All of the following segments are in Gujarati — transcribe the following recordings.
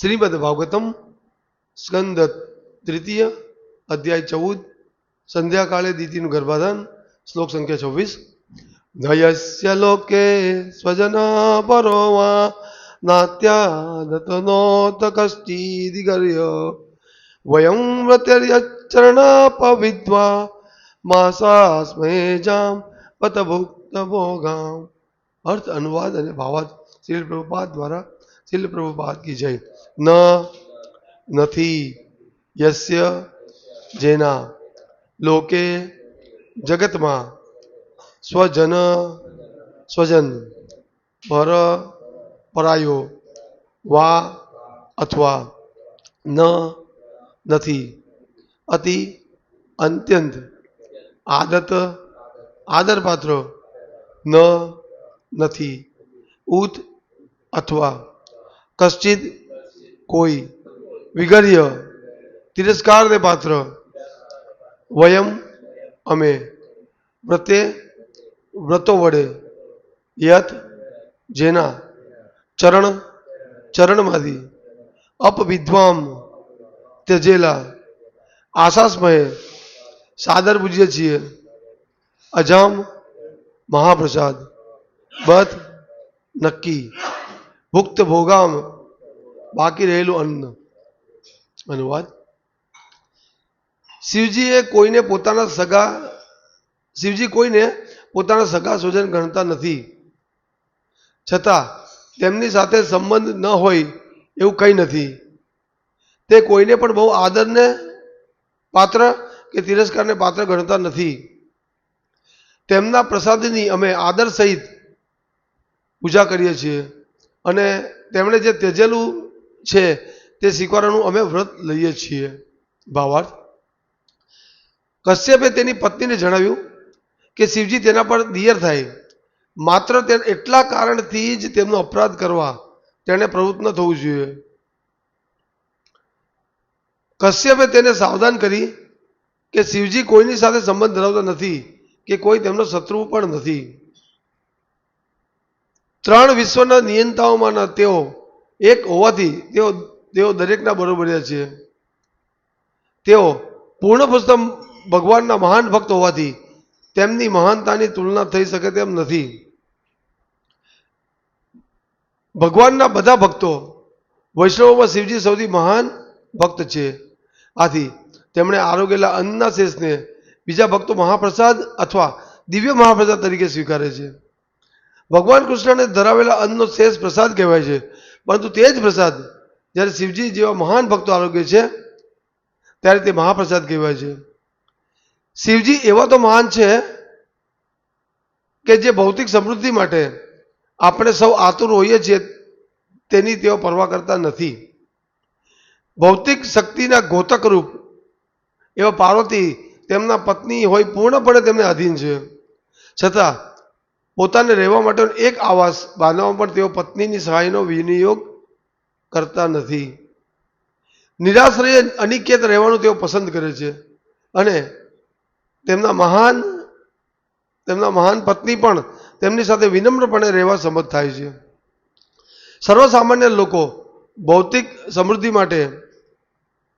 શ્રીમદ ભાગવતમ સ્કંદ તૃતીય, અધ્યાય ચૌદ, સંધ્યાકાળે દીતિનું ગર્ભાધાન, શ્લોક સંખ્યા છવ્વીસ. નયસ્ય લોકે સ્વજના પરોવા નાત્યાદતનોત કશ્ચિદિગર્ય વયં વ્રતર્યચરણાપવિદ્વા માસાસ્મે જામ પતભુક્ત ભોગામ. અર્થ અનુવાદ અને ભાવાર્થ શ્રી પ્રભુપાદ દ્વારા શ્રીલ પ્રભુપાદ કી જય ન નથી યસ્ય જેના લોકે જગતમાં સ્વજન સ્વજન પર પરાયો વા અથવા ન નથી અતિ અત્યંત આદત આદરપાત્ર ન નથી ઉત અથવા કશ્ચિત કોઈ વિગર્ય તિરસ્કારને પાત્ર વયમ અમે વ્રતે વ્રતો વડે યત જેના ચરણ ચરણમાંથી અપવિદ્વામ ત્યજેલા આશાસ્મય સાદર પૂજીએ છીએ અજામ મહાપ્રસાદ બધ નક્કી ભુક્ત ભોગામ બાકી રહેલું અન્ન. અનુવાદ શિવજીએ કોઈને પોતાના સગા, શિવજી કોઈને પોતાના સગા સ્વજન ગણતા નથી. છતાં તેમની સાથે સંબંધ ન હોય એવું કંઈ નથી. તે કોઈને પણ બહુ આદરને પાત્ર કે તિરસ્કારને પાત્ર ગણતા નથી. તેમના પ્રસાદની અમે આદર સહિત પૂજા કરીએ છીએ. અને તેમણે જે ત્યજેલું છે તે સ્વીકારવાનું અમે વ્રત લઈએ છીએ. ભાવાર્થ. કશ્યપે તેની પત્નીને જણાવ્યું કે શિવજી તેના પર દિયર થાય. માત્ર તે એટલા કારણથી જ તેમનો અપરાધ કરવા તેણે પ્રવૃત્ત ન થવું જોઈએ. કશ્યપે તેને સાવધાન કરી કે શિવજી કોઈની સાથે સંબંધ ધરાવતા નથી કે કોઈ તેમનો શત્રુ પણ નથી. ત્રણ વિશ્વના નિયંતાઓમાંના તેઓ એક હોવાથી તેઓ તેઓ દરેકના બરોબરિયા છે. તેઓ પૂર્ણ પુસ્તક ભગવાનના મહાન ભક્ત હોવાથી તેમની મહાનતાની તુલના થઈ શકે તેમ નથી. ભગવાનના બધા ભક્તો વૈષ્ણવોમાં શિવજી સૌથી મહાન ભક્ત છે. આથી તેમણે આરોગેલા અન્નના શેષને બીજા ભક્તો મહાપ્રસાદ અથવા દિવ્ય મહાપ્રસાદ તરીકે સ્વીકારે છે. ભગવાન કૃષ્ણને ધરાવેલા અન્નનો શેષ પ્રસાદ કહેવાય છે. પરંતુ તે જ પ્રસાદ જ્યારે શિવજી જેવા મહાન ભક્તો આરોગ્ય છે, ત્યારે તે મહાપ્રસાદ કહેવાય છે. શિવજી એવા તો મહાન છે કે જે ભૌતિક સમૃદ્ધિ માટે આપણે સૌ આતુર હોઈએ છીએ, તેની તેઓ પરવા કરતા નથી. ભૌતિક શક્તિના ગોતક રૂપ એવા પાર્વતી તેમના પત્ની હોય પૂર્ણપણે તેમને આધીન છે. છતાં પોતાને રહેવા માટેનો એક આવાસ બાંધવામાં પણ તેઓ પત્નીની સહાયનો વિનિયોગ કરતા નથી. નિરાશ્રય અનિકેત રહેવાનું તેઓ પસંદ કરે છે અને તેમના મહાન તેમના મહાન પત્ની પણ તેમની સાથે વિનમ્રપણે રહેવા સંમત થાય છે. સર્વસામાન્ય લોકો ભૌતિક સમૃદ્ધિ માટે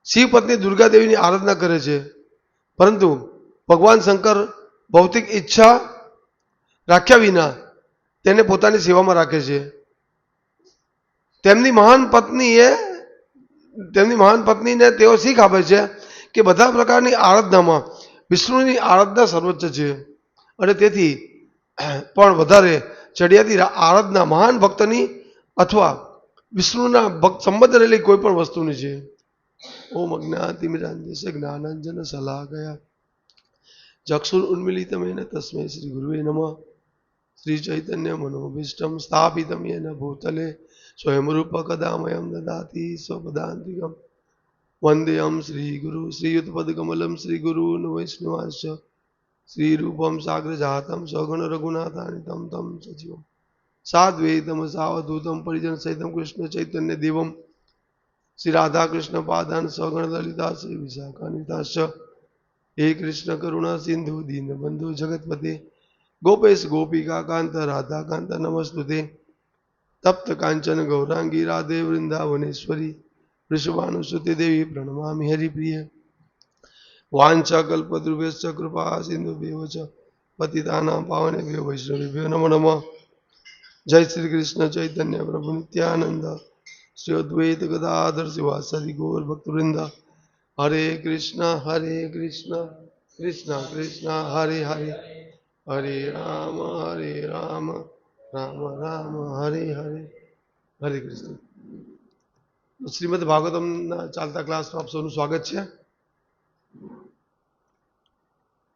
શિવ પત્ની દુર્ગાદેવીની આરાધના કરે છે. પરંતુ ભગવાન શંકર ભૌતિક ઈચ્છા રાખ્યા વિના તેને પોતાની સેવામાં રાખે છે. તેમની મહાન પત્નીએ, તેમની મહાન પત્નીને તેઓ શીખ આપે છે કે બધા પ્રકારની આરાધનામાં વિષ્ણુની આરાધના સર્વોચ્ચ છે. અને તેથી પણ વધારે ચડિયાતી આરાધના મહાન ભક્તની અથવા વિષ્ણુના ભક્ત સંબંધ રહેલી કોઈ પણ વસ્તુની છે. ઓમ અજ્ઞાતિમિરાંજસ્ય જ્ઞાનાંજન સલાહ ગયા ચક્ષુર ઉન્મિલિતમેન તસ્મય શ્રી ગુરુએ નમઃ. શ્રી ચૈતન્ય મનોભીષ્ટમ સ્થાપિતમ યેન ભૂતલે સ્વયંરૂપ કદામયમ દદાતિ સ્વપદાંતિકમ વંદેયમ શ્રી ગુરુ શ્રીયુતપદકમલમ શ્રી ગુરુન વૈષ્ણવાંશ શ્રીરૂપમ સાગ્રજાતમ સગુણ રઘુનાથાનિતમ તમ સજીવમ સાદ્વૈતમ સાવધૂતમ પરિજન સહિતમ કૃષ્ણ ચૈતન્ય દેવમ શ્રી રાધા પાદાન સગણ લલિતા શ્રી વિશાખાનિતાશ હે કૃષ્ણ કરુણા સિંધુ દીન જગતપતે ગોપેશ ગોપિકા કાંત રાધા કાંત નમસ્તુતે તપ્ત કાંચન ગૌરાંગી રાધે વૃંદાવનેશ્વરી વૃષભાનુસુતિ દેવી પ્રણમામિ હરિપ્રિય વાંછા કલ્પદ્રુભ્યશ્ચ કૃપા સિંધુભ્યવ પતિતાના પાવને પાવનેભ્યો વૈષ્ણવેભ્યો નમો નમઃ જય શ્રી કૃષ્ણ ચૈતન્ય પ્રભુ નિત્યાનંદ શ્રી અદ્વૈત ગદાધર શિવાસદિ ગોર ભક્તવૃંદ હરે કૃષ્ણ હરે કૃષ્ણ કૃષ્ણ કૃષ્ણ હરે હરે હરે રામ હરે રામ રામ રામ, હરે હરે. હરે કૃષ્ણ. શ્રીમદ ભાગવતમના ચાલતા ક્લાસમાં આપ સૌનું સ્વાગત છે.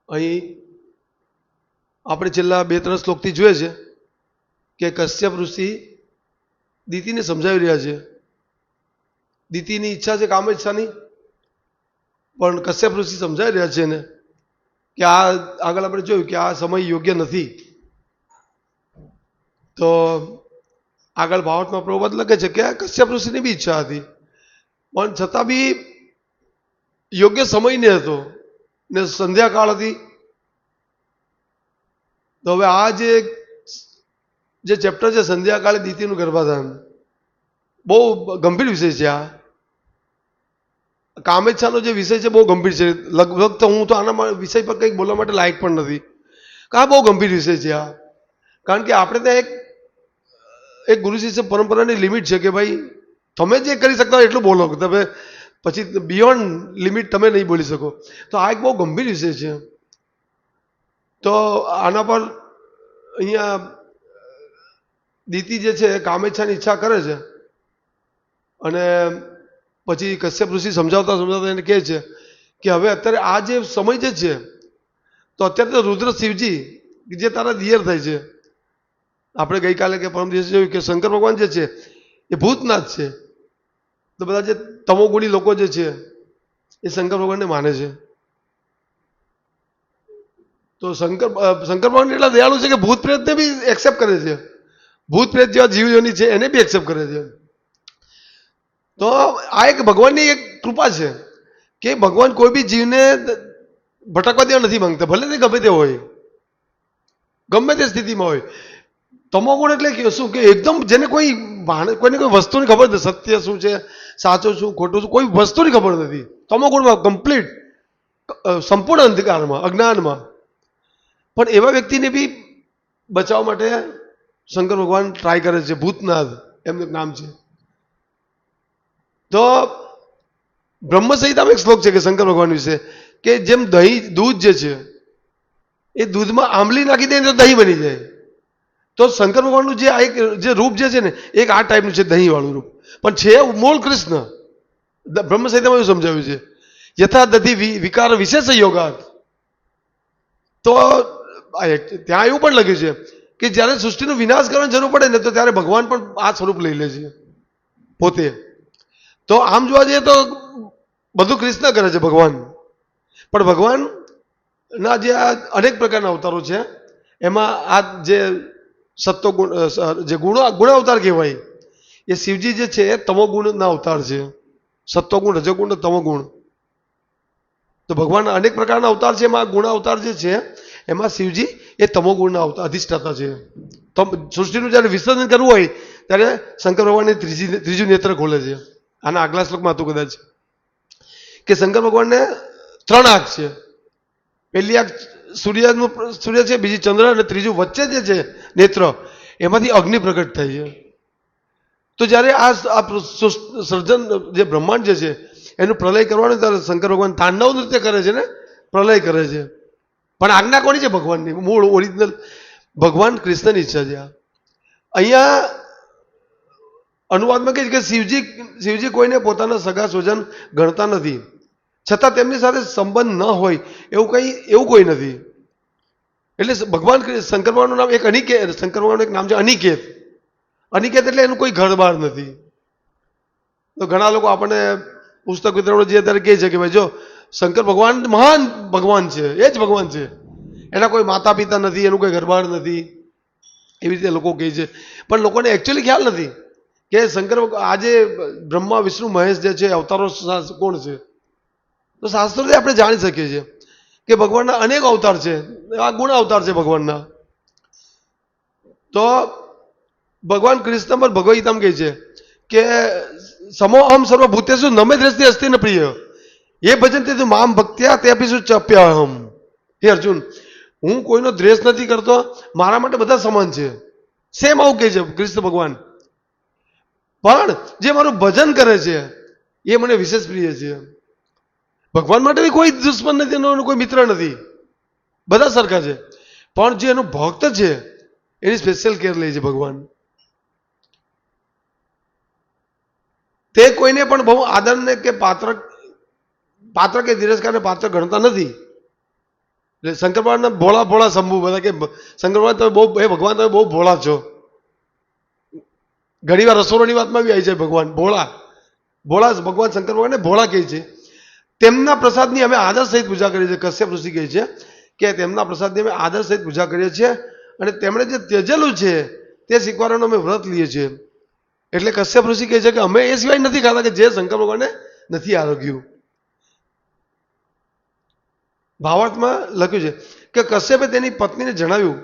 અહીં આપણે છેલ્લા બે ત્રણ શ્લોકથી જોઈએ છે કે કશ્યપ ઋષિ દીતીને સમજાવી રહ્યા છે. દીતીની ઈચ્છા છે, કામ ઈચ્છાની, પણ કશ્યપ ઋષિ સમજાવી રહ્યા છે એને. કે આ આગળ આપણે જોયું કે આ સમય યોગ્ય નથી. તો આગળ ભાવતમાં પ્રભુપદ લખે છે કે કશ્યપ ઋષિની બી ઈચ્છા હતી. પણ છતાં બી યોગ્ય સમય ને હતો ને સંધ્યાકાળ હતી તો હવે આ જે જે ચેપ્ટર છે સંધ્યાકાળે દીતીનું ગર્ભાધાન, બહુ ગંભીર વિષય છે આ. કામેચ્છાનો જે વિષય છે બહુ ગંભીર છે. લગભગ તો હું તો આના વિષય પર કંઈક બોલવા માટે લાયક પણ નથી. આ બહુ ગંભીર વિષય છે આ. કારણ કે આપણે ત્યાં એક એક ગુરુ શિષ્ય પરંપરાની લિમિટ છે કે ભાઈ, તમે જે કરી શકતા એટલું બોલો. તમે પછી બિયોન્ડ લિમિટ તમે નહીં બોલી શકો. તો આ એક બહુ ગંભીર વિષય છે. તો આના પર અહીંયા દીતિ જે છે, કામેચ્છાની ઈચ્છા કરે છે. અને પછી કશ્યપ ઋષિ સમજાવતા સમજાવતા એને કહે છે કે હવે અત્યારે આ જે સમય જે છે, તો અત્યારે તો રુદ્ર શિવજી, જે તારા દિયર થાય છે. આપણે ગઈકાલે કે પરમ દિવસે જોયું કે શંકર ભગવાન જે છે, એ ભૂતનાથ છે. તો બધા જે તમોગુણી લોકો જે છે, એ શંકર ભગવાનને માને છે. તો શંકર શંકર ભગવાન એટલા દયાળુ છે કે ભૂત પ્રેતને બી એક્સેપ્ટ કરે છે. ભૂત પ્રેત જેવા જીવજોની છે, એને બી એક્સેપ્ટ કરે છે. તો આ એક ભગવાનની એક કૃપા છે કે ભગવાન કોઈ બી જીવને ભટકવા દેવા નથી માંગતા. ભલે તે ગમે તે હોય. ગમે તે સ્થિતિમાં હોય. તમોગુણ એટલે કે શું? કે એકદમ જેને કોઈ કોઈને કોઈ વસ્તુની ખબર નથી. સત્ય શું છે? સાચું શું? ખોટું શું? કોઈ વસ્તુની ખબર નથી. તમોગુણમાં કમ્પ્લીટ સંપૂર્ણ અંધકારમાં, અજ્ઞાનમાં. પણ એવા વ્યક્તિને બી બચાવવા માટે શંકર ભગવાન ટ્રાય કરે છે. ભૂતનાથ, એમનું નામ છે. તો બ્રહ્મસહિતામાં એક શ્લોક છે કે શંકર ભગવાન વિશે, કે જેમ દહીં દૂધ જે છે, એ દૂધમાં આંબલી નાખી દે તો દહીં બની જાય. તો શંકર ભગવાનનું જે આ એક, જે રૂપ જે છે ને, એક આ ટાઈપનું છે દહીંવાળું રૂપ. પણ છે મૂળ કૃષ્ણ. બ્રહ્મસહિતામાં એવું સમજાવ્યું છે? યથા દધી વિકાર વિશેષ યોગાત. તો ત્યાં એવું પણ લખ્યું છે કે જ્યારે સૃષ્ટિનો વિનાશ કરવાની જરૂર પડે ને, તો ત્યારે ભગવાન પણ આ સ્વરૂપ લઈ લે છે. પોતે. તો આમ જોવા જઈએ તો બધું કૃષ્ણ કરે છે ભગવાન. પણ ભગવાનના જે આ અનેક પ્રકારના અવતારો છે, એમાં આ જે સત્તો ગુણ જે ગુણો ગુણ અવતાર કહેવાય, એ શિવજી જે છે એ તમોગુણના અવતાર છે. સત્વગુણ, રજોગુણ તમોગુણ. તો ભગવાનના અનેક પ્રકારના અવતાર છે, એમાં ગુણ અવતાર જે છે, એમાં શિવજી એ તમોગુણના અવતાર અધિષ્ઠાતા છે. તમ સૃષ્ટિનું જ્યારે વિસર્જન કરવું હોય, ત્યારે શંકર ભગવાનની ત્રીજી, ત્રીજું નેત્ર ખોલે છે. આના આગલા શ્લોકમાં હતું કદાચ, કે શંકર ભગવાનને ત્રણ આંખ છે. પહેલી આંખ સૂર્યનું સૂર્ય છે, બીજી ચંદ્ર અને ત્રીજું વચ્ચે જે છે, નેત્ર, એમાંથી અગ્નિ પ્રગટ થાય છે. તો જ્યારે આ સર્જન જે બ્રહ્માંડ જે છે, એનું પ્રલય કરવાનું ત્યારે શંકર ભગવાન તાંડવ નૃત્ય કરે છે ને, પ્રલય કરે છે. પણ આજ્ઞા કોની છે ભગવાનની? મૂળ, ઓરિજિનલ ભગવાન કૃષ્ણની ઈચ્છા છે અહીંયા અનુવાદમાં કહે છે કે શિવજી શિવજી કોઈને પોતાના સગા સ્વજન ગણતા નથી. છતાં તેમની સાથે સંબંધ ન હોય એવું કંઈ, એવું કોઈ નથી. એટલે ભગવાન શંકર ભગવાનનું નામ એક અનિકેત શંકર ભગવાનનું એક નામ છે અનિકેત. અનિકેત એટલે એનું કોઈ ઘર નથી. તો ઘણા લોકો આપણને પુસ્તક વિતરણો જે અત્યારે કહે છે કે ભાઈ જો શંકર ભગવાન મહાન ભગવાન છે, એ જ ભગવાન છે. એના કોઈ માતા પિતા નથી, એનું કોઈ ઘરબાર નથી. એવી રીતે લોકો કહે છે. પણ લોકોને એકચ્યુઅલી ખ્યાલ નથી. કે શંકર આજે બ્રહ્મા, વિષ્ણુ, મહેશ જે છે, અવતારો કોણ છે? તો શાસ્ત્રોથી આપણે જાણી શકીએ છીએ કે ભગવાનના અનેક અવતાર છે. આ ગુણ અવતાર છે ભગવાનના. તો ભગવાન કૃષ્ણ પર ભગવદ કહે છે કે સમો અહમ સર્વભૂતેષુ નમે દ્રષ્ટિ અસ્તિ ન પ્રિય. એ ભજન તે તું મામ ભક્ત્યા, તે આપીશું ચપ્યાહમ હે અર્જુન, હું કોઈનો દ્વેષ નથી કરતો. મારા માટે બધા સમાન છે. સેમ આવું કહે છે કૃષ્ણ ભગવાન. પણ જે મારું ભજન કરે છે, એ મને વિશેષ પ્રિય છે. ભગવાન માટે કોઈ દુશ્મન નથી, એનો કોઈ મિત્ર નથી. બધા સરખા છે. પણ જે એનો ભક્ત છે, એની સ્પેશિયલ કેર લે છે ભગવાન. તે કોઈને પણ બહુ આદરને કે પાત્ર પાત્ર કે તિરસ્કારને પાત્ર ગણતા નથી. એટલે શંકર ભોળા ભોળા શંભુ, બધા કે શંકર તમે બહુ એ ભગવાન, તમે બહુ ભોળા છો. ઘણી વાર રસોડાની વાતમાં બી આવી જાય ભગવાન. ભોળા. ભોળા ભગવાન શંકર ભગવાનને ભોળા કહે છે. તેમના પ્રસાદની અમે આદર સહિત પૂજા કરીએ છીએ. કશ્યપ ઋષિ કહે છે કે તેમના પ્રસાદની અમે આદર સહિત પૂજા કરીએ છીએ અને તેમણે જે ત્યજેલું છે તે શીખવાડવાનું અમે વ્રત લઈએ છીએ. એટલે કશ્યપ ઋષિ કહે છે કે અમે એ સિવાય નથી ખાતા કે જે શંકર ભગવાનને નથી આરોગ્યું. ભાવાર્થમાં લખ્યું છે કે કશ્યપે તેની પત્નીને જણાવ્યું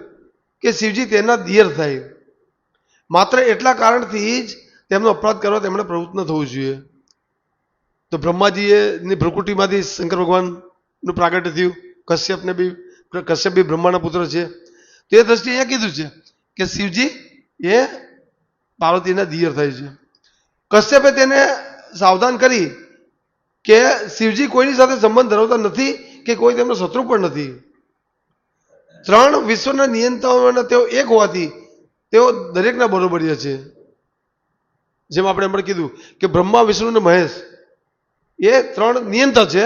કે શિવજી, તેના દિયર થાય. માત્ર એટલા કારણથી જ તેમનો અપરાધ કરવા તેમણે પ્રવૃત્ત ન થવું જોઈએ. તો બ્રહ્માજીએ, ની ભ્રુકુટીમાંથી શંકર ભગવાનનું પ્રાગટ્ય થયું. કશ્યપને બી, કશ્યપ બી બ્રહ્માના પુત્ર છે. તો એ દ્રષ્ટિએ અહીંયા કીધું છે કે શિવજી એ પાર્વતીના દિયર થાય છે. કશ્યપે તેને સાવધાન કરી કે શિવજી કોઈની સાથે સંબંધ ધરાવતા નથી કે કોઈ તેમનો શત્રુ પણ નથી. ત્રણ વિશ્વના નિયંત્રણ તેઓ એક હોવાથી તેઓ દરેકના બરોબરીય છે. જેમ આપણે હમણાં કીધું કે બ્રહ્મા, વિષ્ણુ અને મહેશ એ ત્રણ નિયંતા છે.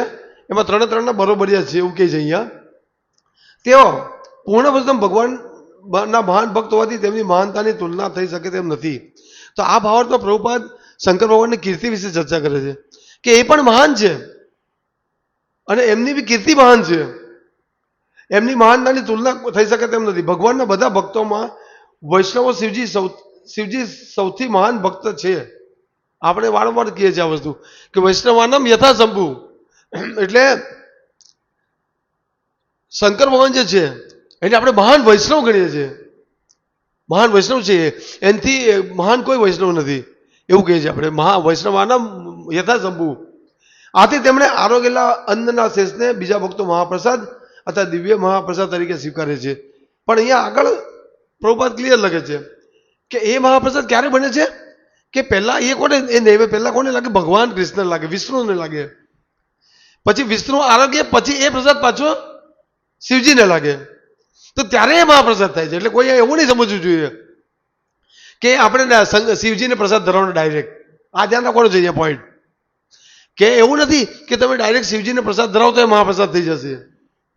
એમાં ત્રણે ત્રણના બરોબરીયા છે એવું કહે છે અહીંયા. તેઓ પૂર્ણ વસ્તમ ભગવાનના મહાન ભક્ત હોવાથી તેમની મહાનતાની તુલના થઈ શકે તેમ નથી. તો આ ભાવાર્થમાં પ્રભુપાદ શંકર ભગવાનની કીર્તિ વિશે ચર્ચા કરે છે કે એ પણ મહાન છે અને એમની બી કીર્તિ મહાન છે. એમની મહાનતાની તુલના થઈ શકે તેમ નથી. ભગવાનના બધા ભક્તોમાં વૈષ્ણવો શિવજી સૌ શિવજી સૌથી મહાન ભક્ત છે. આપણે વારંવાર કહીએ છીએ આ વસ્તુ કે વૈષ્ણવાનમ યથા શંભુ એટલે શંકર ભગવાન જે છે, એને આપણે મહાન વૈષ્ણવ ગણીએ છીએ. મહાન વૈષ્ણવ છે. એનાથી મહાન કોઈ વૈષ્ણવ નથી. એવું કહીએ છીએ આપણે. મહા વૈષ્ણવાનમ યથા શંભુ આથી તેમણે આરોગેલા અન્નના શેષને બીજા ભક્તો મહાપ્રસાદ અથવા દિવ્ય મહાપ્રસાદ તરીકે સ્વીકારે છે. પણ અહીંયા આગળ પ્રભુપાદ ક્લિયર લખે છે કે એ મહાપ્રસાદ ક્યારે બને છે? કે પહેલા એ કોને, એ નૈવે, પહેલા કોને લાગે? ભગવાન કૃષ્ણ લાગે, વિષ્ણુને લાગે. પછી વિષ્ણુ આરોગ્ય પછી એ પ્રસાદ પાછો શિવજીને લાગે. તો ત્યારે એ મહાપ્રસાદ થાય છે. એટલે કોઈ એવું નહીં સમજવું જોઈએ કે આપણે શિવજીને પ્રસાદ ધરવાનો ડાયરેક્ટ આ ધ્યાન રાખવાનું અહીંયા પોઈન્ટ કે એવું નથી કે તમે ડાયરેક્ટ શિવજીને પ્રસાદ ધરાવો તો એ મહાપ્રસાદ થઈ જશે.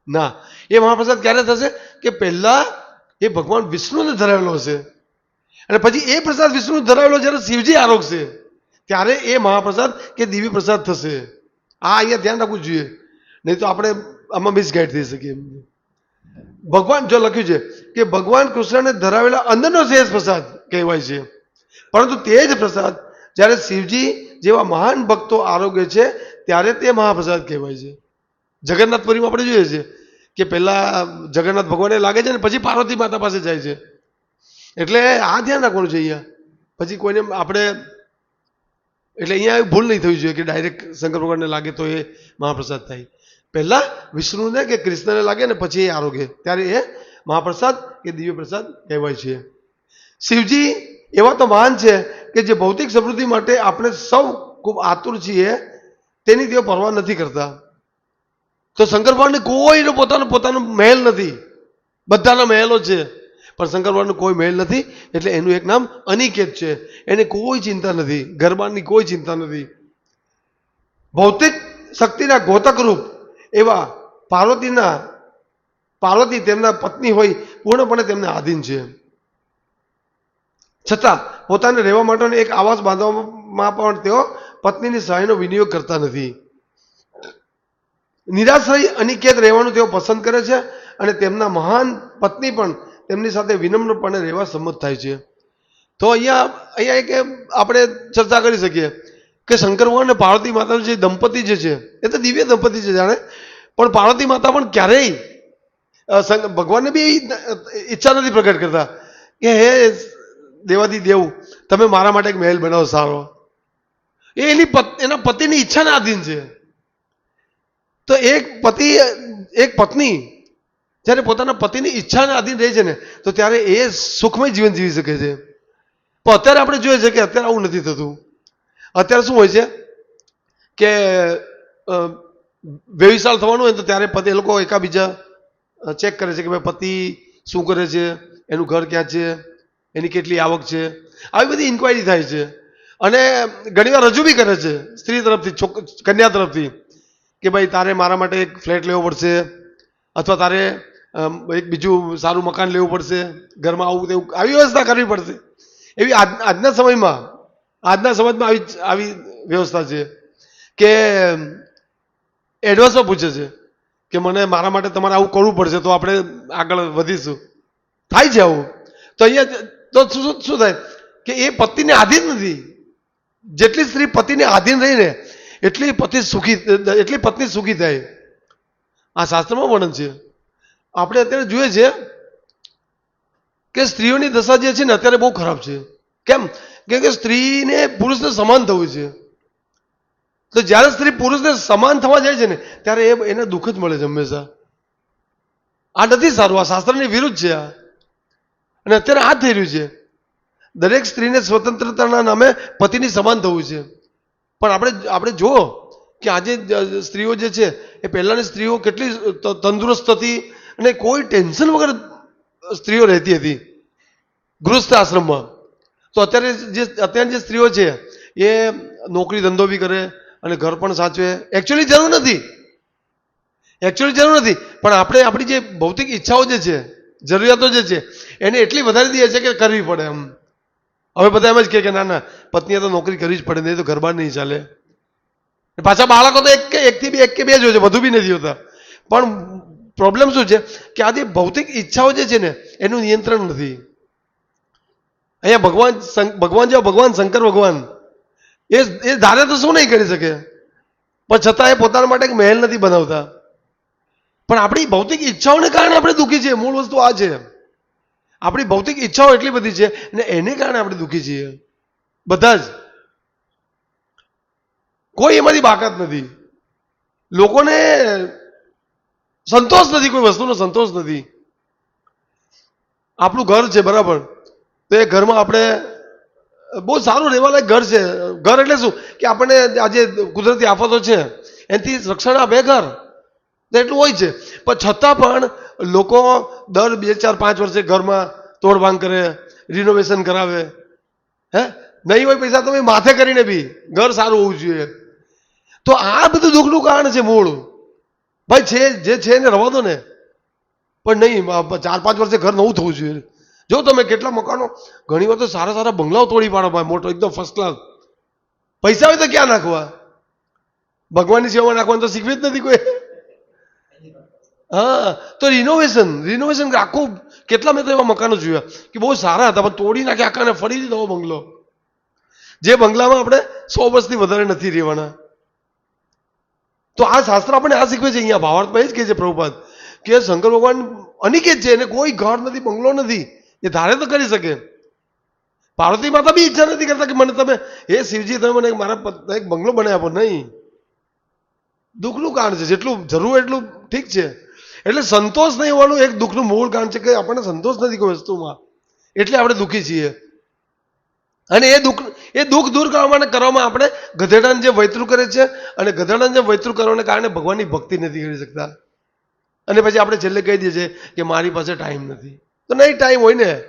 ના. એ મહાપ્રસાદ ક્યારે થશે? કે પહેલા એ ભગવાન વિષ્ણુને ધરાવેલો હશે. અને પછી એ પ્રસાદ વિષ્ણુ ધરાવેલો જ્યારે શિવજી આરોગશે, ત્યારે એ મહાપ્રસાદ કે દિવ્ય પ્રસાદ થશે. આ અહીંયા ધ્યાન રાખવું જોઈએ. નહીં તો આપણે આમાં મિસગાઈડ થઈ શકીએ. ભગવાન જો લખ્યું છે કે ભગવાન કૃષ્ણને ધરાવેલા અંદરનો શેષ પ્રસાદ કહેવાય છે. પરંતુ તે જ પ્રસાદ જ્યારે શિવજી જેવા મહાન ભક્તો આરોગ્ય છે, ત્યારે તે મહાપ્રસાદ કહેવાય છે. જગન્નાથપુરીમાં આપણે જોઈએ છીએ કે પહેલાં જગન્નાથ ભગવાનને લાગે છે ને, પછી પાર્વતી માતા પાસે જાય છે. એટલે આ ધ્યાન રાખવાનું છે અહીંયા. પછી કોઈને આપણે, એટલે અહીંયા ભૂલ નહીં થવી જોઈએ કે ડાયરેક્ટ શંકર ભગવાનને લાગે તો એ મહાપ્રસાદ થાય. પહેલાં વિષ્ણુને કે કૃષ્ણને લાગે ને પછી એ આરોગ્ય ત્યારે એ મહાપ્રસાદ કે દિવ્ય પ્રસાદ કહેવાય છે. શિવજી એવા તો મહાન છે કે જે ભૌતિક સમૃદ્ધિ માટે આપણે સૌ ખૂબ આતુર છીએ, તેની તેઓ પરવા નથી કરતા. તો શંકર ભગવાનને કોઈનો પોતાનો પોતાનો મહેલ નથી. બધાના મહેલો છે. પણ શંકર ભગવાનનો કોઈ મહેલ નથી, એટલે એનું એક નામ અનિકેત છે. એને કોઈ ચિંતા નથી. ગરબાની કોઈ ચિંતા નથી. ભૌતિક શક્તિના ગોતકરૂપ એવા પાર્વતીના, પાર્વતી તેમના પત્ની હોય, પૂર્ણપણે તેમને આધીન છે. છતાં પોતાને રહેવા માટેનો એક આવાસ બાંધવામાં પણ તેઓ પત્નીની સહાયનો વિનિયોગ કરતા નથી. નિરાશ્રય અનિકેત રહેવાનું તેઓ પસંદ કરે છે અને તેમના મહાન પત્ની પણ તેમની સાથે વિનમ્રપણે રહેવા સંમત થાય છે. તો અહીંયા અહીંયા એક આપણે ચર્ચા કરી શકીએ કે શંકર ભગવાન અને પાર્વતી માતાનું જે દંપતી જે છે, એ તો દિવ્ય દંપતી છે જાણે. પણ પાર્વતી માતા પણ ક્યારેય ભગવાનને બી ઈચ્છા નથી પ્રગટ કરતા કે, હે દેવાથી દેવું, તમે મારા માટે એક મહેલ બનાવો સારો. એ એની એના પતિની ઈચ્છાના આધીન છે. તો એક પતિ, એક પત્ની, જ્યારે પોતાના પતિની ઈચ્છાના આધીન રહે છે ને, તો ત્યારે એ સુખમય જીવન જીવી શકે છે. પણ અત્યારે આપણે જોઈએ છે કે અત્યારે આવું નથી થતું. અત્યારે શું હોય છે કે વ્યવિશાળ થવાનું હોય તો ત્યારે પતિ, એ લોકો એકાબીજા ચેક કરે છે કે ભાઈ પતિ શું કરે છે, એનું ઘર ક્યાં છે, એની કેટલી આવક છે. આવી બધી ઇન્ક્વાયરી થાય છે. અને ઘણીવાર રજૂ બી કરે છે, સ્ત્રી તરફથી કન્યા તરફથી. કે ભાઈ તારે મારા માટે એક ફ્લેટ લેવો પડશે, અથવા તારે એક બીજું સારું મકાન લેવું પડશે, ઘરમાં આવું તેવું આવી વ્યવસ્થા કરવી પડશે. એવી આજના સમયમાં, આજના સમાજમાં આવી આવી વ્યવસ્થા છે કે એડવાન્સમાં પૂછે છે કે મને મારા માટે તમારે આવું કરવું પડશે તો આપણે આગળ વધીશું. થાય છે આવું. તો અહીંયા તો શું, શું- થાય? કે એ પતિને આધીન નથી. જેટલી સ્ત્રી પતિને આધીન રહીને એટલી પતિ સુખી, એટલી પત્ની સુખી થાય. આ શાસ્ત્રમાં વર્ણન છે. આપણે અત્યારે જોઈએ છે કે સ્ત્રીઓની દશા જે છે ને અત્યારે બહુ ખરાબ છે. કેમ? કેમ કે સ્ત્રીને પુરુષને સમાન થવું છે. તો જ્યારે સ્ત્રી પુરુષને સમાન થવા જાય છે ને, ત્યારે એ એને દુઃખ જ મળે છે હંમેશા. આ નથી સારું, આ શાસ્ત્રની વિરુદ્ધ છે આ. અને અત્યારે આ થઈ રહ્યું છે. દરેક સ્ત્રીને સ્વતંત્રતાના નામે પતિની સમાન થવું છે. પણ આપણે આપણે જુઓ કે આજે સ્ત્રીઓ જે છે, એ પહેલાંની સ્ત્રીઓ કેટલી તંદુરસ્ત હતી અને કોઈ ટેન્શન વગર સ્ત્રીઓ રહેતી હતી. ગૃહસ્થ આશ્રમમાં. તો અત્યારે જે, અત્યારની જે સ્ત્રીઓ છે, એ નોકરી ધંધો બી કરે અને ઘર પણ સાચવે. એકચ્યુઅલી જરૂર નથી. એકચ્યુઅલી જરૂર નથી. પણ આપણે, આપણી જે ભૌતિક ઈચ્છાઓ જે છે, જરૂરિયાતો જે છે, એને એટલી વધારી દઈએ છે કે કરવી પડે એમ. હવે બધા એમ જ કે ના ના, પત્નીએ તો નોકરી કરવી જ પડે, નહીં તો ઘરબાર નહીં ચાલે. પાછા બાળકો તો એક કે એકથી બે એક કે બે જ હોય છે, વધુ બી નથી હોતા. પણ પ્રોબ્લેમ શું છે? કે આ જે ભૌતિક ઈચ્છાઓ જે છે ને, એનું નિયંત્રણ નથી. અહીંયા ભગવાન ભગવાન જેવા ભગવાન, શંકર ભગવાન, એ એ ધારે તો શું નહીં કરી શકે? પણ છતાં એ પોતાના માટે મહેલ નથી બનાવતા. પણ આપણી ભૌતિક ઈચ્છાઓને કારણે આપણે દુઃખી છીએ. મૂળ વસ્તુ આ છે. આપણી ભૌતિક ઈચ્છાઓ એટલી બધી છે અને એને કારણે આપણે દુઃખી છીએ. બધા જ. કોઈ એમાંથી બાકાત નથી. લોકોને સંતોષ નથી, કોઈ વસ્તુનો સંતોષ નથી. આપણું ઘર છે, બરાબર. તો એ ઘરમાં આપણે બહુ સારું રહેવાલાયક ઘર છે. ઘર એટલે શું? કે આપણને આજે કુદરતી આફતો છે, એનાથી રક્ષણ આપે ઘર. એટલું હોય છે. પણ છતાં પણ લોકો દર બે ચાર પાંચ વર્ષે ઘરમાં તોડભાંગ કરે રિનોવેશન કરાવે. હે? નહીં હોય પૈસા તો ભાઈ માથે કરીને બી ઘર સારું હોવું જોઈએ. તો આ બધું દુઃખનું કારણ છે મૂળ. ભાઈ છે, જે છે એને રવા દો ને. પણ નહીં ચાર પાંચ વર્ષે ઘર નવું થવું જોઈએ. જો તમે કેટલા મકાનો, ઘણી વાર તો સારા સારા બંગલાઓ તોડી પાડો ભાઈ, મોટો એકદમ ફર્સ્ટ ક્લાસ પૈસા હોય તો ક્યાં નાખવા? ભગવાનની સેવા નાખવાનું તો શીખવી જ નથી કોઈ. હા, તો રિનોવેશન રિનોવેશન આખું કેટલા મેં તો એવા મકાનો જોયા કે બહુ સારા હતા, પણ તોડી નાખે આખાને, ફરી દીધો બંગલો. જે બંગલામાં આપણે સો વર્ષથી વધારે નથી રહેવાના. તો આ શાસ્ત્ર આપણને આ શીખવે છે, અહીંયા ભાવાર્થમાં એ જ કહે છે પ્રભુપાદ, કે શંકર ભગવાન અનિકેત છે, એને કોઈ ઘર નથી, બંગલો નથી, એ ધારે તો કરી શકે. પાર્વતી માતા બી ઈચ્છા નથી કરતા કે મને તમે, હે શિવજી, તમે મને મારા એક બંગલો બનાવી આપો, નહીં. દુઃખનું કારણ છે, જેટલું જરૂર એટલું ઠીક છે. એટલે સંતોષ નહીં હોવાનું એક દુઃખનું મૂળ કારણ છે કે આપણને સંતોષ નથી કોઈ વસ્તુમાં. એટલે આપણે દુઃખી છીએ. અને એ દુઃખ એ દુઃખ દૂર કરવા માટે કરવામાં આપણે ગધેડાને જે વૈતરું કરે છે અને ગધેડાને જે વૈતરું કરવાને કારણે ભગવાનની ભક્તિ નથી કરી શકતા. અને પછી આપણે છેલ્લે કહી દઈએ છીએ કે મારી પાસે ટાઈમ નથી. તો નહીં ટાઈમ હોય ને.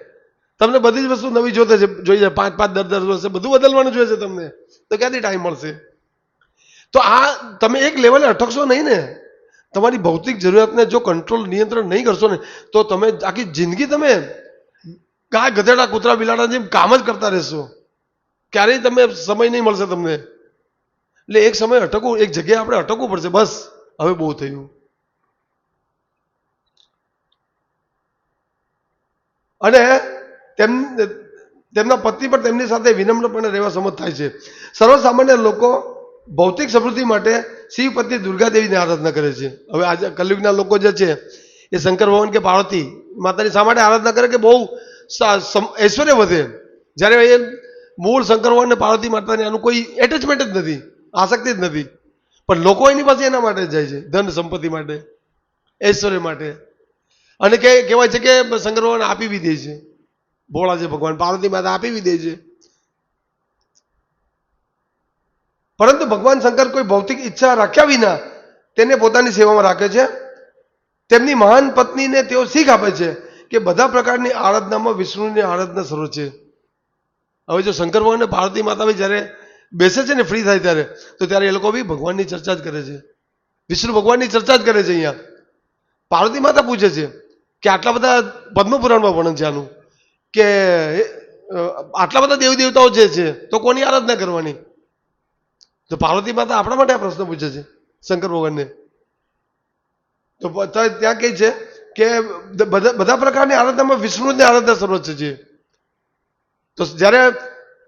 તમને બધી જ વસ્તુ નવી જોતે છે, જોઈએ છે, પાંચ પાંચ દર દર વર્ષે બધું બદલવાનું જોઈએ છે તમને. તો ક્યાંથી ટાઈમ મળશે? તો આ તમે એક લેવલે અટકશો નહીં ને. તમારી ભૌતિક જરૂરિયાતને જો કંટ્રોલ નિયંત્રણ નહીં કરશો ને, તો તમે આખી જિંદગી તમે ગાય ગધેડા કૂતરા બિલાડા જેમ કામ જ કરતા રહેશો. ક્યારેય તમે સમય નહીં મળશે તમને. એટલે એક સમય અટકવું, એક જગ્યાએ આપણે અટકવું પડશે, બસ. હવે બહુ થયું. અને તેમ, તેમના પતિ પણ તેમની સાથે વિનમ્રપણે રહેવા સંમત થાય છે. સર્વસામાન્ય લોકો ભૌતિક સમૃદ્ધિ માટે શિવ પત્ની દુર્ગાદેવીની આરાધના કરે છે. હવે આજે કલયુગના લોકો જે છે, એ શંકર ભગવાન કે પાર્વતી માતાની શા માટે આરાધના કરે કે બહુ ઐશ્વર્ય વધે? જ્યારે એ મૂળ શંકર ભગવાન ને પાર્વતી માતાને આનું કોઈ એટેચમેન્ટ જ નથી, આસક્તિ જ નથી. પણ લોકો એની પાસે એના માટે જાય છે, ધન સંપત્તિ માટે, ઐશ્વર્ય માટે. અને કે, કહેવાય છે કે શંકર ભગવાન આપી બી દે છે. ભોળા છે ભગવાન પાર્વતી માતા આપી બી દે છે. પરંતુ ભગવાન શંકર કોઈ ભૌતિક ઈચ્છા રાખ્યા વિના તેને પોતાની સેવામાં રાખે છે. તેમની મહાન પત્નીને તેઓ શીખ આપે છે કે બધા પ્રકારની આરાધનામાં વિષ્ણુની આરાધના સર્વ છે. હવે જો શંકર ભગવાન ભારતી પાર્વતી માતા બી જ્યારે બેસે છે ને ફ્રી થાય ત્યારે, તો ત્યારે એ લોકો બી ભગવાનની ચર્ચા જ કરે છે. વિષ્ણુ ભગવાનની ચર્ચા જ કરે છે અહીંયા. પાર્વતી માતા પૂછે છે કે આટલા બધા પદ્મપુરાણમાં વર્ણન છે આનું? કે આટલા બધા દેવી દેવતાઓ જે છે, તો કોની આરાધના કરવાની? તો પાર્વતી માતા આપણા માટે આ પ્રશ્ન પૂછે છે, શંકર ભગવાનને. તો ત્યાં કહે છે કે બધા બધા પ્રકારની આરાધનામાં વિષ્ણુની આરાધના સર્વોચ્ચ છે. તો જ્યારે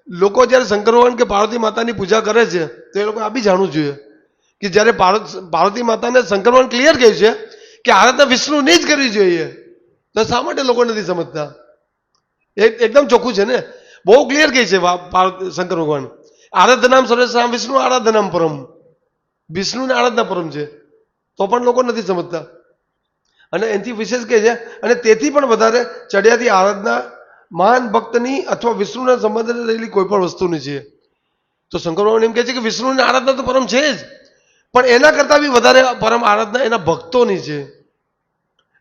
લોકો, જ્યારે શંકર ભગવાન કે પાર્વતી માતાની પૂજા કરે છે, તો એ લોકો આ બી જાણવું જોઈએ કે જ્યારે પાર્વ- પાર્વતી માતાને શંકર ભગવાન ક્લિયર કહ્યું છે કે આરાધના વિષ્ણુની જ કરવી જોઈએ, તો શા માટે લોકો નથી સમજતા? એક એકદમ ચોખ્ખું છે ને? બહુ ક્લિયર કહે છે શંકર ભગવાન. આરાધનામ સર્વેશામ વિષ્ણુ આરાધનામ પરમ. વિષ્ણુને આરાધના પરમ છે. તો પણ લોકો નથી સમજતા. અને એનાથી વિશેષ કહે છે, અને તેથી પણ વધારે ચડિયાતી આરાધના મહાન ભક્તની અથવા વિષ્ણુના સંબંધને રહેલી કોઈ પણ વસ્તુની છે. તો શંકર ભગવાન એમ કહે છે કે વિષ્ણુની આરાધના તો પરમ છે જ. પણ એના કરતાં બી વધારે પરમ આરાધના એના ભક્તોની છે.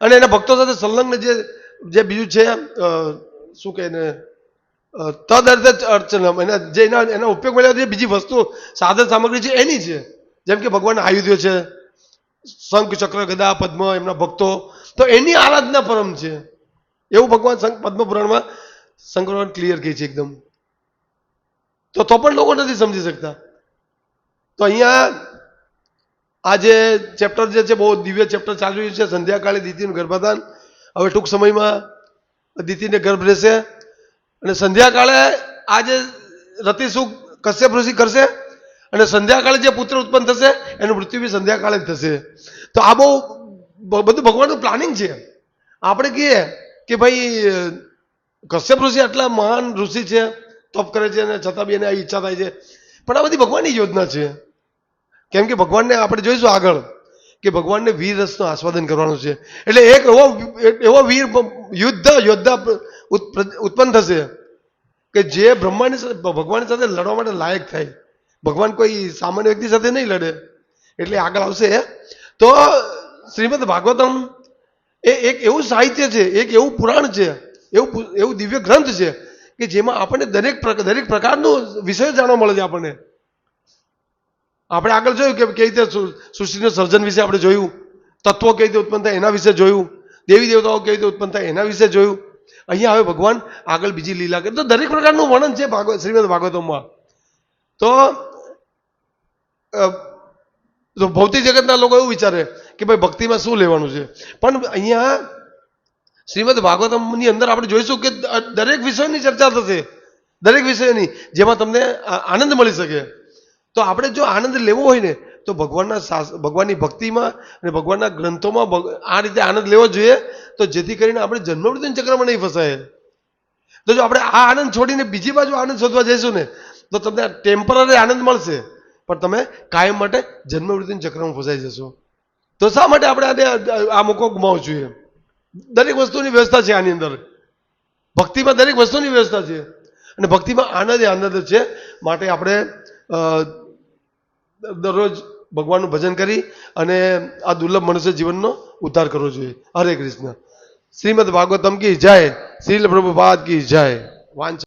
અને એના ભક્તો સાથે સંલગ્ન જે જે બીજું છે શું કહે એને અ, તદ અર્થ અર્ચનમ. એના જે એના એના ઉપયોગ મળ્યા જે બીજી વસ્તુ સાધન સામગ્રી છે એની છે. જેમ કે ભગવાન આયુધ્યો છે શંખ ચક્ર ગદા પદ્મ એમના ભક્તો. તો એની આરાધના પરમ છે. એવું ભગવાન શંખ પદ્મ પુરાણમાં શંકર ક્લિયર કહે છે એકદમ. તો તો પણ લોકો નથી સમજી શકતા. તો અહીંયા આ જે ચેપ્ટર જે છે બહુ દિવ્ય ચેપ્ટર ચાલી રહ્યું છે સંધ્યાકાળે દીતીનું ગર્ભાધાન. હવે ટૂંક સમયમાં દીતીને ગર્ભ રહેશે. અને સંધ્યાકાળે આ જે કશ્યપ ઋષિ કરશે અને સંધ્યાકાળે જે પુત્ર ઉત્પન્ન થશે, એનું મૃત્યુ બી સંધ્યાકાળે જ થશે. તો આ બહુ બધું ભગવાનનું પ્લાનિંગ છે. આપણે કહીએ કે ભાઈ, કશ્યપ ઋષિ આટલા મહાન ઋષિ છે, તપ કરે છે અને છતાં બી એને આ ઈચ્છા થાય છે. પણ આ બધી ભગવાનની યોજના છે. કેમ કે ભગવાનને આપણે જોઈશું આગળ કે ભગવાનને વીર રસનું આસ્વાદન કરવાનું છે. એટલે એક એવો એવો વીર યુદ્ધ, યોદ્ધા ઉત્પન્ન થશે કે જે બ્રહ્માની સાથે ભગવાનની સાથે લડવા માટે લાયક થાય. ભગવાન કોઈ સામાન્ય વ્યક્તિ સાથે નહીં લડે. એટલે આગળ આવશે. તો શ્રીમદ ભાગવતમ એ એક એવું સાહિત્ય છે, એક એવું પુરાણ છે, એવું એવું દિવ્ય ગ્રંથ છે કે જેમાં આપણને દરેક દરેક પ્રકારનું વિષય જાણવા મળે છે આપણને. આપણે આગળ જોયું કે કેવી રીતે સૃષ્ટિનું સર્જન વિશે આપણે જોયું. તત્વો કેવી રીતે ઉત્પન્ન થાય એના વિશે જોયું. દેવી દેવતાઓ કેવી રીતે ઉત્પન્ન થાય એના વિશે જોયું. અહીંયા હવે ભગવાન આગળ બીજી લીલા કરે. તો દરેક પ્રકારનું વર્ણન છે ભાગવત શ્રીમદ ભાગવતોમાં. તો તો ભૌતિક જગતના લોકો એવું વિચારે કે ભાઈ ભક્તિમાં શું લેવાનું છે? પણ અહીંયા શ્રીમદ ભાગવતમની અંદર આપણે જોઈશું કે દરેક વિષયની ચર્ચા થશે. દરેક વિષયની, જેમાં તમને આનંદ મળી શકે. તો આપણે જો આનંદ લેવો હોય ને તો ભગવાનના ભગવાનની ભક્તિમાં અને ભગવાનના ગ્રંથોમાં આ રીતે આનંદ લેવો જોઈએ, તો જેથી કરીને આપણે જન્મવૃત્તિના ચક્રમાં નહીં ફસાય. તો જો આપણે આ આનંદ છોડીને બીજી બાજુ આનંદ શોધવા જઈશું ને, તો તમને ટેમ્પરરી આનંદ મળશે. પણ તમે કાયમ માટે જન્મવૃત્તિના ચક્રમાં ફસાઈ જશો. તો શા માટે આપણે આને આ મોકો ગુમાવવો જોઈએ? દરેક વસ્તુની વ્યવસ્થા છે આની અંદર. ભક્તિમાં દરેક વસ્તુની વ્યવસ્થા છે. અને ભક્તિમાં આનંદ એ આનંદ છે. માટે આપણે દરરોજ ભગવાનનું ભજન કરી અને આ દુર્લભ મનુષ્ય જીવનનો ઉદ્ધાર કરવો જોઈએ. હરે કૃષ્ણ. શ્રીમદ ભાગવતમ કી જય. શ્રીલ પ્રભુપાદ કી જય. વાંચ